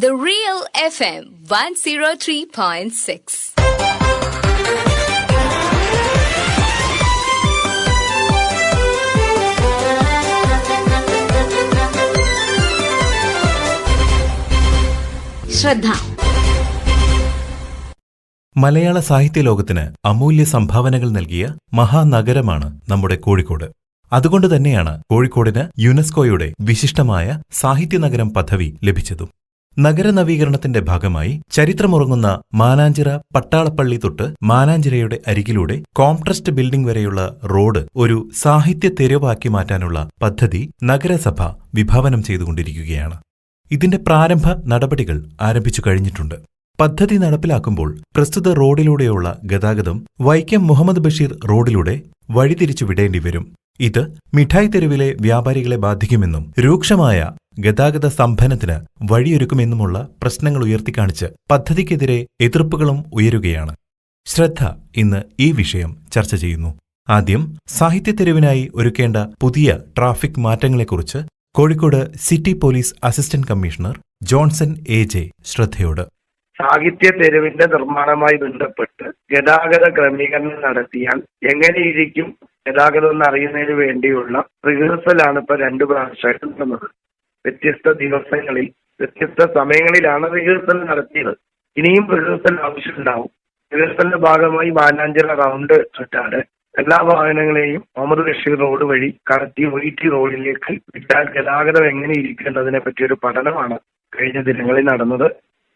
The Real FM 103.6. ശ്രദ്ധ. മലയാള സാഹിത്യ ലോകത്തിന് അമൂല്യ സംഭാവനകൾ നൽകിയ മഹാനഗരമാണ് നമ്മുടെ കോഴിക്കോട്. അതുകൊണ്ട് തന്നെയാണ് കോഴിക്കോടിന് യുനെസ്കോയുടെ വിശിഷ്ടമായ സാഹിത്യനഗരം പദവി ലഭിച്ചതും. നഗരനവീകരണത്തിന്റെ ഭാഗമായി ചരിത്രമുറങ്ങുന്ന മാനാഞ്ചിറ പട്ടാളപ്പള്ളി തൊട്ട് മാനാഞ്ചിറയുടെ അരികിലൂടെ കോംട്രസ്റ്റ് ബിൽഡിംഗ് വരെയുള്ള റോഡ് ഒരു സാഹിത്യ തെരുവാക്കി മാറ്റാനുള്ള പദ്ധതി നഗരസഭ വിഭാവനം ചെയ്തുകൊണ്ടിരിക്കുകയാണ്. ഇതിന്റെ പ്രാരംഭ നടപടികൾ ആരംഭിച്ചു കഴിഞ്ഞിട്ടുണ്ട്. പദ്ധതി നടപ്പിലാക്കുമ്പോൾ പ്രസ്തുത റോഡിലൂടെയുള്ള ഗതാഗതം വൈക്കം മുഹമ്മദ് ബഷീർ റോഡിലൂടെ വഴിതിരിച്ചു വരും ഇത് മിഠായി തെരുവിലെ വ്യാപാരികളെ ബാധിക്കുമെന്നും രൂക്ഷമായ ഗതാഗത സ്തംഭനത്തിന് വഴിയൊരുക്കുമെന്നുമുള്ള പ്രശ്നങ്ങൾ ഉയർത്തിക്കാണിച്ച് പദ്ധതിക്കെതിരെ എതിർപ്പുകളും ഉയരുകയാണ്. ശ്രദ്ധ ഇന്ന് ഈ വിഷയം ചർച്ച ചെയ്യുന്നു. ആദ്യം സാഹിത്യ സാഹിത്യത്തെരുവിനായി ഒരുക്കേണ്ട പുതിയ traffic മാറ്റങ്ങളെക്കുറിച്ച് Kozhikode city police assistant commissioner Johnson A J ശ്രദ്ധയോട്. സാഹിത്യ തെരുവിന്റെ നിർമ്മാണവുമായി ബന്ധപ്പെട്ട് ഗതാഗത ക്രമീകരണം നടത്തിയാൽ എങ്ങനെയിരിക്കും ഗതാഗതം എന്ന് അറിയുന്നതിന് വേണ്ടിയുള്ള റിഹേഴ്സലാണ് ഇപ്പൊ രണ്ടു പ്രാവശ്യമായിട്ട് നടന്നത്. വ്യത്യസ്ത ദിവസങ്ങളിൽ വ്യത്യസ്ത സമയങ്ങളിലാണ് റിഹേഴ്സൽ നടത്തിയത്. ഇനിയും റിഹേഴ്സൽ ആവശ്യമുണ്ടാവും. റിഹേഴ്സലിന്റെ ഭാഗമായി മാനാഞ്ചിറ റൗണ്ട് ചുറ്റാട് എല്ലാ വാഹനങ്ങളെയും മുഹമ്മദ് ബഷീർ റോഡ് വഴി കടത്തി ടി റോഡിലേക്ക് വിട്ടാൽ ഗതാഗതം എങ്ങനെ ഇരിക്കേണ്ടതിനെ പറ്റിയൊരു പഠനമാണ് കഴിഞ്ഞ ദിനങ്ങളിൽ നടന്നത്.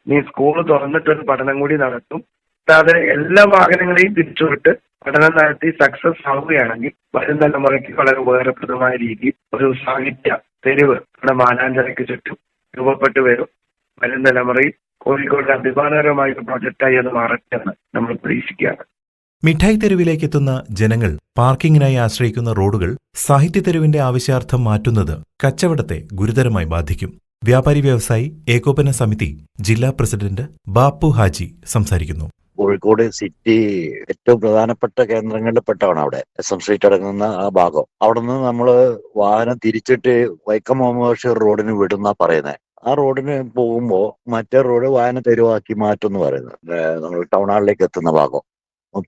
ഇനി സ്കൂൾ തുറന്നിട്ടൊരു പഠനം കൂടി നടത്തും. കൂടാതെ എല്ലാ വാഹനങ്ങളെയും തിരിച്ചുവിട്ട് പഠനം നടത്തി സക്സസ് ആവുകയാണെങ്കിൽ വരും തലമുറയ്ക്ക് വളരെ ഉപകാരപ്രദമായ രീതിയിൽ ഒരു സാഹിത്യ തെരുവ് നമ്മുടെ മാനാഞ്ചരയ്ക്ക് ചുറ്റും രൂപപ്പെട്ടു വരും. വരും തലമുറയിൽ കോഴിക്കോട് അഭിമാനകരമായ ഒരു പ്രൊജക്റ്റായി അത് മാറട്ടെ എന്ന് നമ്മൾ പ്രതീക്ഷിക്കുകയാണ്. മിഠായി തെരുവിലേക്ക് എത്തുന്ന ജനങ്ങൾ പാർക്കിങ്ങിനായി ആശ്രയിക്കുന്ന റോഡുകൾ സാഹിത്യ തെരുവിന്റെ ആവശ്യാർത്ഥം മാറ്റുന്നത് കച്ചവടത്തെ ഗുരുതരമായി ബാധിക്കും. വ്യാപാരി വ്യവസായി ഏകോപന സമിതി ജില്ലാ പ്രസിഡന്റ് ബാപ്പു ഹാജി സംസാരിക്കുന്നു. കോഴിക്കോട് സിറ്റി ഏറ്റവും പ്രധാനപ്പെട്ട കേന്ദ്രങ്ങളിൽ പെട്ടതാണ് അവിടെ. എസ് എം സ്ട്രീറ്റ് അടങ്ങുന്ന ആ ഭാഗം. അവിടെ നിന്ന് നമ്മൾ വാഹനം തിരിച്ചിട്ട് വൈക്കം മുഹമ്മദ് റോഡിന് വിടുന്ന പറയുന്നത് ആ റോഡിന് പോകുമ്പോൾ മറ്റേ റോഡ് വാഹന തെരുവാക്കി മാറ്റും എന്ന് പറയുന്നത്. നമ്മൾ ടൗൺ ഹാളിലേക്ക് എത്തുന്ന ഭാഗം.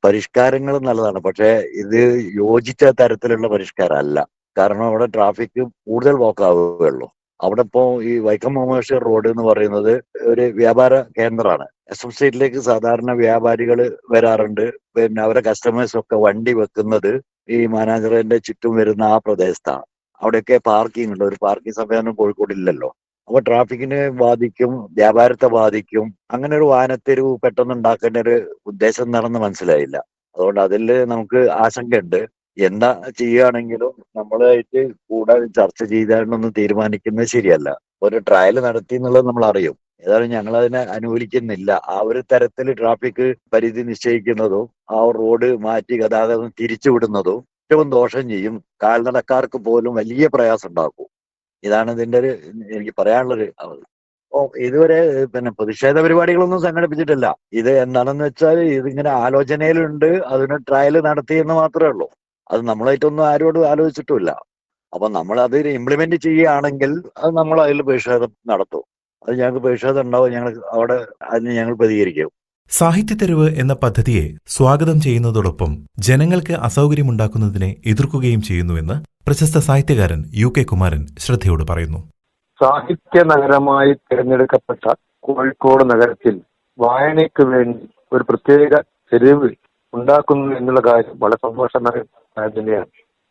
പരിഷ്കാരങ്ങൾ നല്ലതാണ്. പക്ഷേ ഇത് യോജിച്ച തരത്തിലുള്ള പരിഷ്കാരമല്ല. കാരണം അവിടെ ട്രാഫിക് കൂടുതൽ ബ്ലോക്ക് ആവുകയുള്ളൂ അവിടെ ഇപ്പോ ഈ വൈക്കം മുഹമ്മദ് റോഡ് എന്ന് പറയുന്നത് ഒരു വ്യാപാര കേന്ദ്രമാണ്. എസ് എം സ്ട്രീറ്റിലേക്ക് സാധാരണ വ്യാപാരികൾ വരാറുണ്ട്. പിന്നെ അവരെ കസ്റ്റമേഴ്സ് ഒക്കെ വണ്ടി വെക്കുന്നത് ഈ മാനാഞ്ചിറന്റെ ചുറ്റും വരുന്ന ആ പ്രദേശത്താണ്. അവിടെയൊക്കെ പാർക്കിംഗ് ഉണ്ട്. ഒരു പാർക്കിംഗ് സംവിധാനം കോഴിക്കോട് ഇല്ലല്ലോ. അപ്പൊ ട്രാഫിക്കിനെ ബാധിക്കും വ്യാപാരത്തെ ബാധിക്കും. അങ്ങനെ ഒരു വാനത്തെരുവ് പെട്ടെന്ന് ഉണ്ടാക്കേണ്ട ഒരു ഉദ്ദേശം എന്താണെന്ന് മനസ്സിലായില്ല. അതുകൊണ്ട് അതിൽ നമുക്ക് ആശങ്കയുണ്ട്. എന്താ ചെയ്യുകയാണെങ്കിലും നമ്മളായിട്ട് കൂടെ ചർച്ച ചെയ്താലൊന്നും തീരുമാനിക്കുന്നത് ശരിയല്ല. ഒരു ട്രയൽ നടത്തി എന്നുള്ളത് നമ്മൾ അറിയും. ഏതായാലും ഞങ്ങൾ അതിനെ അനുകൂലിക്കുന്നില്ല. ആ ഒരു തരത്തിൽ ട്രാഫിക് പരിധി നിശ്ചയിക്കുന്നതോ ആ റോഡ് മാറ്റി ഗതാഗതം തിരിച്ചുവിടുന്നതും ഏറ്റവും ദോഷം ചെയ്യും. കാൽനടക്കാർക്ക് പോലും വലിയ പ്രയാസം ഉണ്ടാക്കും. ഇതാണ് ഇതിന്റെ ഒരു എനിക്ക് പറയാനുള്ളൊരു ഓ ഇതുവരെ പിന്നെ പ്രതിഷേധ പരിപാടികളൊന്നും സംഘടിപ്പിച്ചിട്ടില്ല. ഇത് എന്താണെന്ന് വെച്ചാൽ ഇതിങ്ങനെ ആലോചനയിലുണ്ട്. അതിന് ട്രയൽ നടത്തി എന്ന് മാത്രമേ ഉള്ളൂ. അത് നമ്മളായിട്ടൊന്നും ആരോടും ആലോചിച്ചിട്ടുമില്ല. അപ്പൊ നമ്മൾ അത് ഇംപ്ലിമെന്റ് ചെയ്യുകയാണെങ്കിൽ അത് നമ്മൾ അതിൽ പ്രതിഷേധം നടത്തും. അത് ഞങ്ങൾക്ക് പ്രതിഷേധം ഉണ്ടാവും ഞങ്ങൾ അവിടെ അതിന് ഞങ്ങൾ പ്രതികരിക്കും. സാഹിത്യത്തെരുവ് എന്ന പദ്ധതിയെ സ്വാഗതം ചെയ്യുന്നതോടൊപ്പം ജനങ്ങൾക്ക് അസൗകര്യമുണ്ടാക്കുന്നതിനെ എതിർക്കുകയും ചെയ്യുന്നുവെന്ന് പ്രശസ്ത സാഹിത്യകാരൻ യു കെ കുമാരൻ ശ്രദ്ധയോട് പറയുന്നു. സാഹിത്യ നഗരമായി തിരഞ്ഞെടുക്കപ്പെട്ട കോഴിക്കോട് നഗരത്തിൽ വായനയ്ക്ക് വേണ്ടി ഒരു പ്രത്യേക തെരുവ് ഉണ്ടാക്കുന്നു എന്നുള്ള കാര്യം വളരെ സന്തോഷമായ തന്നെയാണ്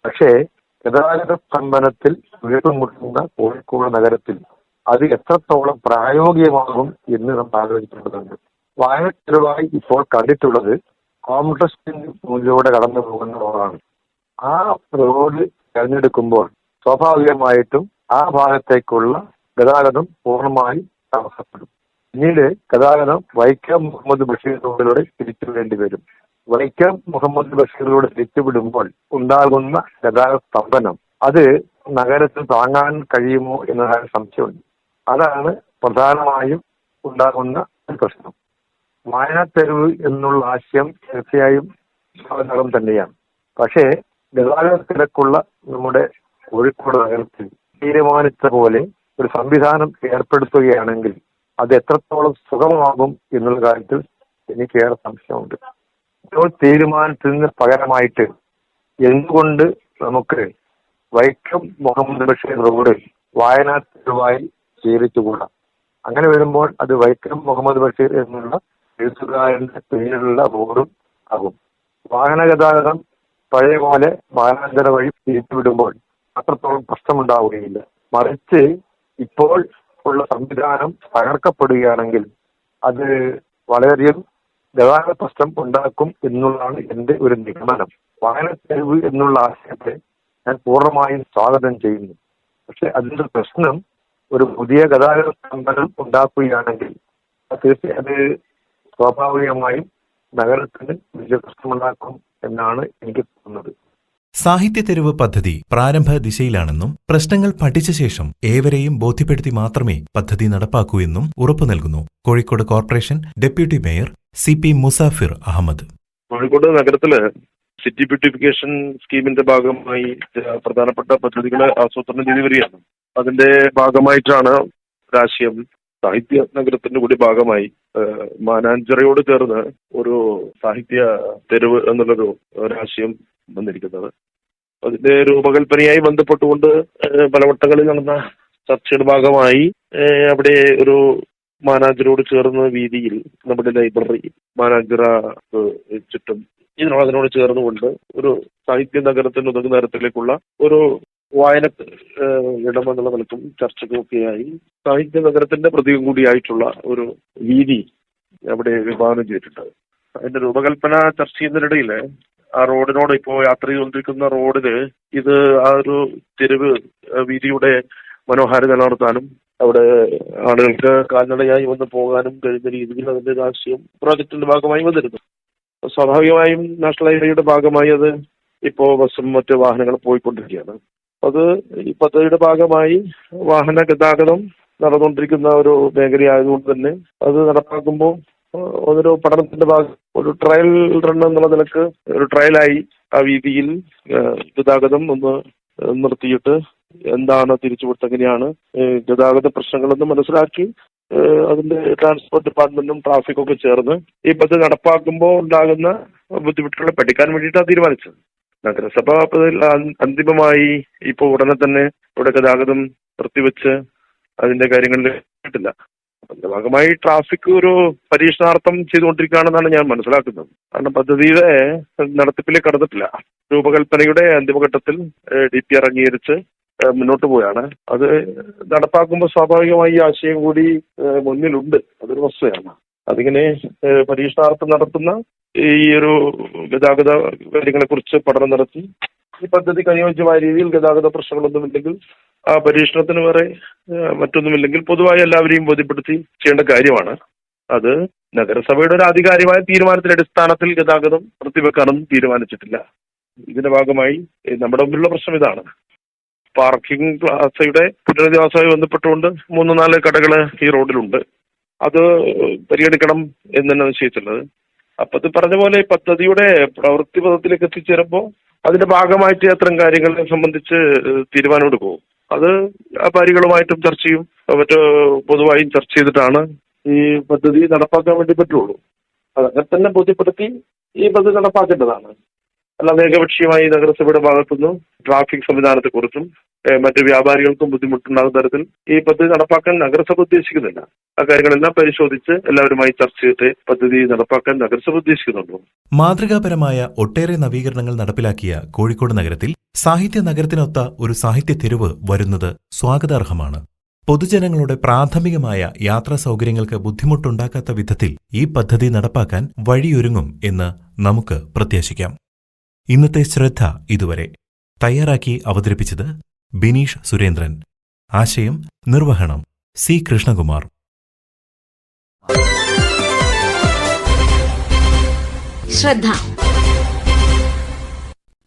പക്ഷേ ഗതാഗത സ്തംഭനത്തിൽ വീട്ടുമുട്ടുന്ന കോഴിക്കോട് നഗരത്തിൽ അത് എത്രത്തോളം പ്രായോഗികമാകും എന്ന് നമ്മൾ ആലോചിക്കേണ്ടതുണ്ട്. വായന തെരുവായി ഇപ്പോൾ കണ്ടിട്ടുള്ളത് കോംട്രസ്റ്റിന്റെ മുന്നിലൂടെ കടന്നു പോകുന്ന റോഡാണ്. ആ റോഡ് തിരഞ്ഞെടുക്കുമ്പോൾ സ്വാഭാവികമായിട്ടും ആ ഭാഗത്തേക്കുള്ള ഗതാഗതം പൂർണമായി തടസ്സപ്പെടും. പിന്നീട് ഗതാഗതം വൈക്കം മുഹമ്മദ് ബഷീർ റോഡിലൂടെ തിരിച്ചു വേണ്ടി വരും. വൈക്കം മുഹമ്മദ് ബഷീറിലൂടെ തിരിച്ചുവിടുമ്പോൾ ഉണ്ടാകുന്ന ഗതാഗത സ്തംഭനം അത് നഗരത്തിൽ താങ്ങാൻ കഴിയുമോ എന്നതാണ് സംശയമുണ്ട്. അതാണ് പ്രധാനമായും ഉണ്ടാകുന്ന പ്രശ്നം. വായനാത്തെരുവ് എന്നുള്ള ആശയം തീർച്ചയായും സ്വാഗതം തന്നെയാണ്. പക്ഷേ ഗതാഗത തിരക്കുള്ള നമ്മുടെ കോഴിക്കോട് നഗരത്തിൽ തീരുമാനിച്ച പോലെ ഒരു സംവിധാനം ഏർപ്പെടുത്തുകയാണെങ്കിൽ അത് എത്രത്തോളം സുഗമമാകും എന്നുള്ള കാര്യത്തിൽ എനിക്കേറെ സംശയമുണ്ട്. നിന്ന് പകരമായിട്ട് എന്തുകൊണ്ട് നമുക്ക് വൈക്കം മുഹമ്മദ് ബഷീർ റോഡ് വായനാ തെരുവായി സ്വീകരിച്ചുകൂടാ? അങ്ങനെ വരുമ്പോൾ അത് വൈക്കം മുഹമ്മദ് ബഷീർ എന്നുള്ള എഴുത്തുകാരന്റെ പേരിലുള്ള റോഡും ആകും. വാഹന ഗതാഗതം പഴയ പോലെ വാഹനാന്തര വഴി തിരിച്ചുവിടുമ്പോൾ അത്രത്തോളം പ്രശ്നമുണ്ടാവുകയില്ല. മറിച്ച് ഇപ്പോൾ ഉള്ള സംവിധാനം തകർക്കപ്പെടുകയാണെങ്കിൽ അത് വളരെയധികം ഗതാഗത പ്രശ്നം ഉണ്ടാക്കും എന്നുള്ളതാണ് എന്റെ ഒരു നിഗമനം. വായന തെരുവ് എന്നുള്ള ആശയത്തെ ഞാൻ പൂർണമായും സ്വാഗതം ചെയ്യുന്നു. പക്ഷെ അതിന്റെ പ്രശ്നം ഒരു പുതിയ ഗതാഗത സ്തംഭനം ഉണ്ടാക്കുകയാണെങ്കിൽ തീർച്ചയായും അത് സ്വാഭാവികമായും നഗരത്തിന് വലിയ പ്രശ്നമുണ്ടാക്കും എന്നാണ് എനിക്ക് തോന്നുന്നത്. സാഹിത്യ തെരുവ് പദ്ധതി പ്രാരംഭ ദിശയിലാണെന്നും പ്രശ്നങ്ങൾ പഠിച്ച ശേഷം ഏവരെയും ബോധ്യപ്പെടുത്തി മാത്രമേ പദ്ധതി നടപ്പാക്കൂ എന്നും ഉറപ്പു നൽകുന്നു. Kozhikode corporation deputy mayor C P Musafir Ahammad. Kozhikode നഗരത്തിൽ സിറ്റി ബ്യൂട്ടിഫിക്കേഷൻ സ്കീമിന്റെ ഭാഗമായി പ്രധാനപ്പെട്ട പദ്ധതികളെ ആസൂത്രണം ചെയ്തു വരികയാണ്. അതിന്റെ ഭാഗമായിട്ടാണ് രാഷ്ട്രീയം സാഹിത്യ നഗരത്തിന്റെ കൂടി ഭാഗമായി മാനാഞ്ചറയോട് ചേർന്ന് ഒരു സാഹിത്യ തെരുവ് എന്നുള്ളൊരു രാഷ്ട്രീയം വന്നിരിക്കുന്നത്. അതിന്റെ രൂപകൽപ്പനയായി ബന്ധപ്പെട്ടുകൊണ്ട് പലവട്ടങ്ങളിൽ നടന്ന ചർച്ചയുടെ ഭാഗമായി അവിടെ ഒരു മാനാഞ്ചിറയോട് ചേർന്ന വീതിയിൽ നമ്മുടെ ലൈബ്രറി മാനാഞ്ചിറ ചുറ്റും ഇതിനോട് അതിനോട് ചേർന്നുകൊണ്ട് ഒരു സാഹിത്യ നഗരത്തിന് ഉതകുന്ന തരത്തിലേക്കുള്ള ഒരു വായന ഇടമെന്നുള്ള നിലക്കും ചർച്ചകളൊക്കെയായി സാഹിത്യ നഗരത്തിന്റെ പ്രതീകം കൂടിയായിട്ടുള്ള ഒരു വീതി അവിടെ വിഭാവനം ചെയ്തിട്ടുണ്ട്. അതിന്റെ രൂപകൽപ്പന ചർച്ച ചെയ്യുന്നതിനിടയിൽ ആ റോഡിനോട് ഇപ്പോ യാത്ര ചെയ്തുകൊണ്ടിരിക്കുന്ന റോഡിൽ ഇത് ആ ഒരു തെരുവ് വീതിയുടെ മനോഹാരിത നിലനിർത്താനും അവിടെ ആളുകൾക്ക് കാൽനടയായി വന്ന് പോകാനും കഴിയുന്ന രീതിയിൽ അതിന്റെ ഒരു പ്രോജക്ടിന്റെ ഭാഗമായി വന്നിരുന്നു. സ്വാഭാവികമായും നാഷണൽ ഹൈവേയുടെ ഭാഗമായി അത് ഇപ്പോ ബസ്സും മറ്റ് വാഹനങ്ങളും പോയിക്കൊണ്ടിരിക്കുകയാണ്. അത് ഈ പദ്ധതിയുടെ ഭാഗമായി വാഹന ഗതാഗതം നടന്നുകൊണ്ടിരിക്കുന്ന ഒരു മേഖലയായതുകൊണ്ട് തന്നെ അത് നടപ്പാക്കുമ്പോൾ ഒരു പഠനത്തിന്റെ ഭാഗം ഒരു ട്രയൽ റൺ എന്നുള്ള നിലയ്ക്ക് ഒരു ട്രയലായി ആ വീതിയിൽ ഗതാഗതം ഒന്ന് നിർത്തിയിട്ട് എന്താണ് തിരിച്ചു കൊടുത്ത് എങ്ങനെയാണ് ഗതാഗത പ്രശ്നങ്ങളെന്ന് മനസ്സിലാക്കി അതിന്റെ ട്രാൻസ്പോർട്ട് ഡിപ്പാർട്ട്മെന്റും ട്രാഫിക് ഒക്കെ ചേർന്ന് ഈ പദ്ധതി നടപ്പാക്കുമ്പോൾ ഉണ്ടാകുന്ന ബുദ്ധിമുട്ടുകളെ പഠിക്കാൻ വേണ്ടിയിട്ടാണ് തീരുമാനിച്ചത്. നഗരസഭ അന്തിമമായി ഇപ്പോൾ ഉടനെ തന്നെ ഇവിടെ ഗതാഗതം നിർത്തിവെച്ച് അതിന്റെ കാര്യങ്ങളിൽ കിട്ടില്ല അതിന്റെ ഭാഗമായി ട്രാഫിക് ഒരു പരീക്ഷണാർത്ഥം ചെയ്തുകൊണ്ടിരിക്കുകയാണെന്നാണ് ഞാൻ മനസ്സിലാക്കുന്നത്. കാരണം പദ്ധതിയുടെ നടത്തിപ്പിലേക്ക് കടന്നിട്ടില്ല. രൂപകൽപ്പനയുടെ അന്തിമഘട്ടത്തിൽ ഡി പി അംഗീകരിച്ച് മുന്നോട്ട് പോയാണ്. അത് നടപ്പാക്കുമ്പോൾ സ്വാഭാവികമായി ആശയം കൂടി മുന്നിലുണ്ട്. അതൊരു വസ്തുതയാണ്. അതിങ്ങനെ പരീക്ഷണാർത്ഥം നടത്തുന്ന ഈ ഒരു ഗതാഗത കാര്യങ്ങളെ കുറിച്ച് പഠനം നടത്തി ഈ പദ്ധതിക്ക് അനുയോജ്യമായ രീതിയിൽ ഗതാഗത പ്രശ്നങ്ങളൊന്നുമില്ലെങ്കിൽ ആ പരീക്ഷണത്തിന് വേറെ മറ്റൊന്നുമില്ലെങ്കിൽ പൊതുവായി എല്ലാവരെയും ബോധ്യപ്പെടുത്തി ചെയ്യേണ്ട കാര്യമാണ്. അത് നഗരസഭയുടെ ഒരു ആധികാരികമായ തീരുമാനത്തിന്റെ അടിസ്ഥാനത്തിൽ ഗതാഗതം നിർത്തിവെക്കാനൊന്നും തീരുമാനിച്ചിട്ടില്ല. ഇതിന്റെ ഭാഗമായി നമ്മുടെ മുമ്പിലുള്ള പ്രശ്നം ഇതാണ്. പാർക്കിംഗ് പ്ലാസയുടെ പുനരധിവാസവുമായി ബന്ധപ്പെട്ടുകൊണ്ട് മൂന്ന് നാല് കടകൾ ഈ റോഡിലുണ്ട്. അത് പരിഗണിക്കണം എന്ന് തന്നെ നിശ്ചയിച്ചിട്ടുള്ളത്. അപ്പൊ അത് പറഞ്ഞ പോലെ ഈ പദ്ധതിയുടെ പ്രവൃത്തി പദത്തിലേക്ക് എത്തിച്ചേരുമ്പോൾ അതിന്റെ ഭാഗമായിട്ട് അത്തരം കാര്യങ്ങളെ സംബന്ധിച്ച് തീരുമാനമെടുക്കും. അത് വ്യാപാരികളുമായിട്ടും ചർച്ച ചെയ്യും. മറ്റു പൊതുവായും ചർച്ച ചെയ്തിട്ടാണ് ഈ പദ്ധതി നടപ്പാക്കാൻ വേണ്ടി പറ്റുള്ളൂ. അതങ്ങനെ തന്നെ ബോധ്യപ്പെടുത്തി ഈ പദ്ധതി നടപ്പാക്കേണ്ടതാണ്. അല്ലാതെ ഏകപക്ഷീയമായി നഗരസഭയുടെ ഭാഗത്തുനിന്ന് ട്രാഫിക് സംവിധാനത്തെക്കുറിച്ചും കുറിച്ചും മറ്റ് വ്യാപാരികൾക്കും ബുദ്ധിമുട്ടുണ്ടാകുന്ന തരത്തിൽ ഈ പദ്ധതി നടപ്പാക്കാൻ നഗരസഭ ഉദ്ദേശിക്കുന്നില്ല. കാര്യങ്ങളെല്ലാം പരിശോധിച്ച് എല്ലാവരുമായി ചർച്ച ചെയ്തിട്ട് പദ്ധതി നടപ്പാക്കാൻ നഗരസഭ ഉദ്ദേശിക്കുന്നുണ്ടോ? മാതൃകാപരമായ ഒട്ടേറെ നവീകരണങ്ങൾ നടപ്പിലാക്കിയ കോഴിക്കോട് നഗരത്തിൽ സാഹിത്യ നഗരത്തിനൊത്ത ഒരു സാഹിത്യ തെരുവ് വരുന്നത് സ്വാഗതാർഹമാണ്. പൊതുജനങ്ങളുടെ പ്രാഥമികമായ യാത്രാ സൗകര്യങ്ങൾക്ക് ബുദ്ധിമുട്ടുണ്ടാക്കാത്ത വിധത്തിൽ ഈ പദ്ധതി നടപ്പാക്കാൻ വഴിയൊരുങ്ങും എന്ന് നമുക്ക് പ്രത്യാശിക്കാം. ഇന്നത്തെ ശ്രദ്ധ ഇതുവരെ തയ്യാറാക്കി അവതരിപ്പിച്ചത് ബിനീഷ് സുരേന്ദ്രൻ. ആശയം നിർവഹണം സി കൃഷ്ണകുമാർ. ശ്രദ്ധ.